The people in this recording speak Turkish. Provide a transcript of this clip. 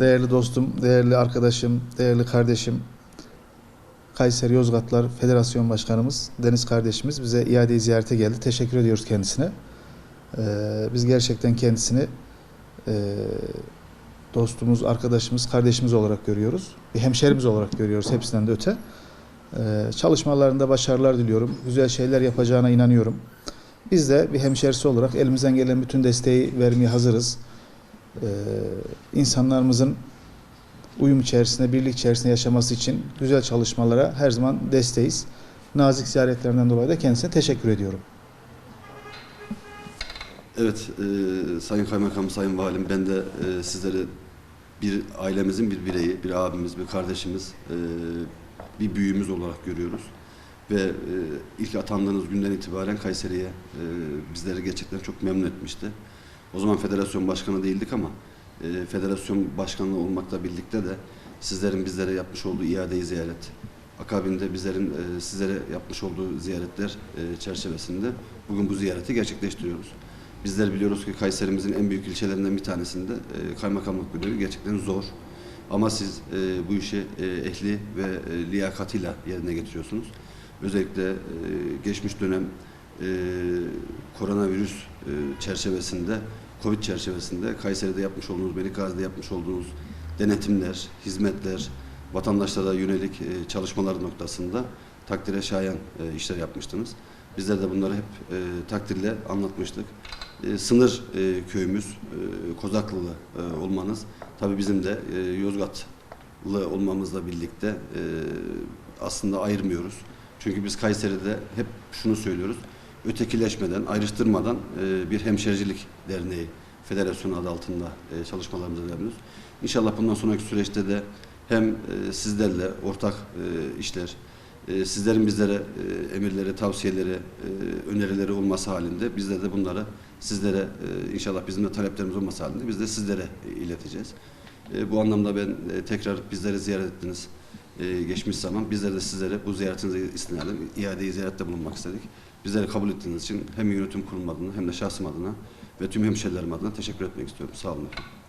değerli dostum, değerli arkadaşım, değerli kardeşim, Kayseri Yozgatlar Federasyon Başkanımız Deniz kardeşimiz bize iadeyi ziyarete geldi. Teşekkür ediyoruz kendisine. Ee, biz gerçekten kendisini e, dostumuz, arkadaşımız, kardeşimiz olarak görüyoruz. Bir hemşerimiz olarak görüyoruz hepsinden de öte. Ee, çalışmalarında başarılar diliyorum. Güzel şeyler yapacağına inanıyorum. Biz de bir hemşerisi olarak elimizden gelen bütün desteği vermeye hazırız. Ee, insanlarımızın uyum içerisinde, birlik içerisinde yaşaması için güzel çalışmalara her zaman desteğiz. Nazik ziyaretlerinden dolayı da kendisine teşekkür ediyorum. Evet, e, Sayın Kaymakam, Sayın Valim, ben de e, sizleri bir ailemizin bir bireyi, bir abimiz, bir kardeşimiz, e, bir büyüğümüz olarak görüyoruz. Ve e, ilk atandığınız günden itibaren Kayseri'ye e, bizleri gerçekten çok memnun etmişti. O zaman federasyon başkanı değildik ama e, federasyon başkanlığı olmakla birlikte de sizlerin bizlere yapmış olduğu iadeyi ziyaret, akabinde bizlerin e, sizlere yapmış olduğu ziyaretler e, çerçevesinde bugün bu ziyareti gerçekleştiriyoruz. Bizler biliyoruz ki Kayserimizin en büyük ilçelerinden bir tanesinde e, kaymakamlık görevi gerçekten zor. Ama siz e, bu işi e, ehli ve e, liyakatıyla yerine getiriyorsunuz. Özellikle e, geçmiş dönem e, koronavirüs e, çerçevesinde, Covid çerçevesinde Kayseri'de yapmış olduğunuz, Melikgazi'de yapmış olduğunuz denetimler, hizmetler, vatandaşlara yönelik e, çalışmalar noktasında takdire şayan e, işler yapmıştınız. Bizler de bunları hep e, takdirle anlatmıştık. E, sınır e, köyümüz, e, Kozaklılı e, olmanız, tabii bizim de e, Yozgatlı olmamızla birlikte e, aslında ayırmıyoruz. Çünkü biz Kayseri'de hep şunu söylüyoruz, ötekileşmeden, ayrıştırmadan e, bir hemşericilik derneği, federasyon adı altında e, çalışmalarımızı ediyoruz. İnşallah bundan sonraki süreçte de hem e, sizlerle ortak e, işler, e, sizlerin bizlere e, emirleri, tavsiyeleri, e, önerileri olması halinde bizler de bunları sizlere e, inşallah bizim de taleplerimiz olması halinde biz de sizlere e, ileteceğiz. E, bu anlamda ben e, tekrar bizleri ziyaret ettiniz e, geçmiş zaman. Bizler de sizlere bu ziyaretinize istinaden iadeyi ziyarette bulunmak istedik. Bizleri kabul ettiğiniz için hem yönetim kurulu adına hem de şahsım adına ve tüm hemşerilerim adına teşekkür etmek istiyorum. Sağ olun efendim.